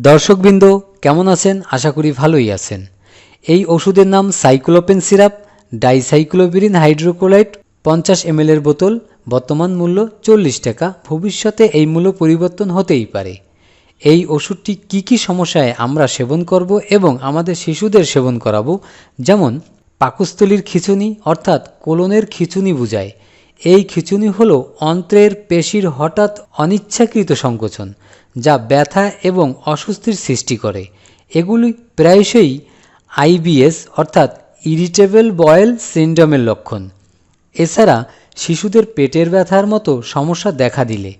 দর্শকবৃন্দ, কেমন আছেন? আশা করি ভালোই আছেন। এই ওষুধের নাম সাইক্লোপেন সিরাপ ডাইসাইক্লোবিরিন হাইড্রোক্লোরাইড, পঞ্চাশ এম এর বোতল, বর্তমান মূল্য চল্লিশ টাকা। ভবিষ্যতে এই মূল্য পরিবর্তন হতেই পারে। এই ওষুধটি কি কি সমস্যায় আমরা সেবন করব এবং আমাদের শিশুদের সেবন করাবো? যেমন পাকস্থলীর খিঁচুনি, অর্থাৎ কোলনের খিঁচুনি বুঝায়। এই খিঁচুনি হলো অন্ত্রের পেশির হঠাৎ অনিচ্ছাকৃত সংকোচন, যা ব্যথা এবং অস্বস্তির সৃষ্টি করে। এগুলি প্রায়শই আইবিএস, অর্থাৎ ইরিটেবল বয়েল সিন্ড্রোমের লক্ষণ। এছাড়া শিশুদের পেটের ব্যথার মতো সমস্যা দেখা দিলে।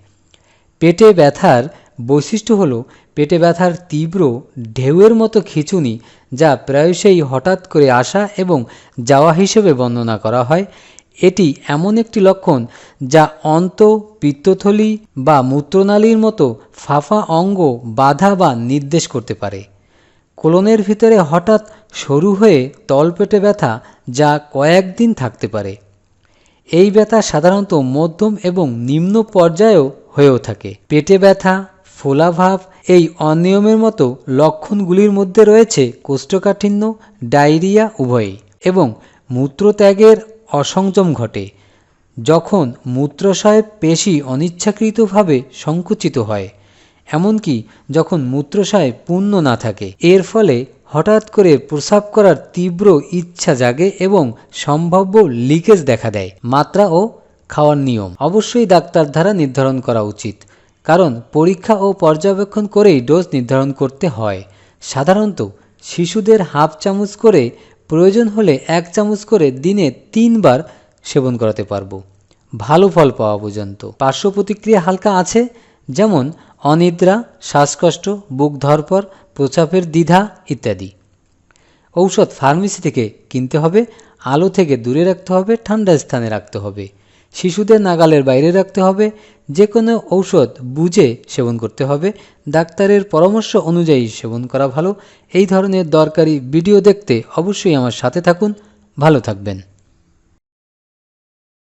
পেটে ব্যথার বৈশিষ্ট্য হলো পেটে ব্যথার তীব্র, ঢেউয়ের মতো খিঁচুনি, যা প্রায়শই হঠাৎ করে আসা এবং যাওয়া হিসেবে বর্ণনা করা হয়। এটি এমন একটি লক্ষণ যা অন্ত পিত্তথলি বা মূত্রনালীর মতো ফাফা অঙ্গ বাধা বা নির্দেশ করতে পারে। কোলনের ভিতরে হঠাৎ সরু হয়ে তলপেটে ব্যথা যা কয়েকদিন থাকতে পারে। এই ব্যথা সাধারণত মধ্যম এবং নিম্ন পর্যায়েও হয়েও থাকে। পেটে ব্যথা ফোলাভাব এই অনিয়মের মতো লক্ষণগুলির মধ্যে রয়েছে কোষ্ঠকাঠিন্য, ডায়রিয়া উভয়ই এবং মূত্রত্যাগের অসংযম ঘটে, যখন মূত্রাশয় পেশি অনিচ্ছাকৃতভাবে সংকুচিত হয়, এমনকি যখন মূত্রাশয় পূর্ণ না থাকে। এর ফলে হঠাৎ করে প্রসাব করার তীব্র ইচ্ছা জাগে এবং সম্ভাব্য লিকেজ দেখা দেয়, মাত্রা ও খাওয়ার নিয়ম। অবশ্যই ডাক্তার দ্বারা নির্ধারণ করা উচিত, কারণ পরীক্ষা ও পর্যবেক্ষণ করেই ডোজ নির্ধারণ করতে হয়। সাধারণত শিশুদের হাফ চামচ করে প্রয়োজন হলে এক চামচ করে দিনে তিনবার সেবন করাতে পারব। ভালো ফল পাওয়া পর্যন্ত। পার্শ্ব প্রতিক্রিয়া হালকা আছে, যেমন অনিদ্রা, শ্বাসকষ্ট, বুক ধরপর প্রচাপের দ্বিধা ইত্যাদি। ঔষধ ফার্মেসি থেকে কিনতে হবে, আলো থেকে দূরে রাখতে হবে, ঠান্ডা স্থানে রাখতে হবে। শিশুদের নাগালের বাইরে রাখতে হবে যে কোনো ঔষধ বুঝে সেবন করতে হবে, ডাক্তারের পরামর্শ অনুযায়ী সেবন করা ভালো, এই ধরনের দরকারি ভিডিও দেখতে অবশ্যই আমার সাথে থাকুন, ভালো থাকবেন।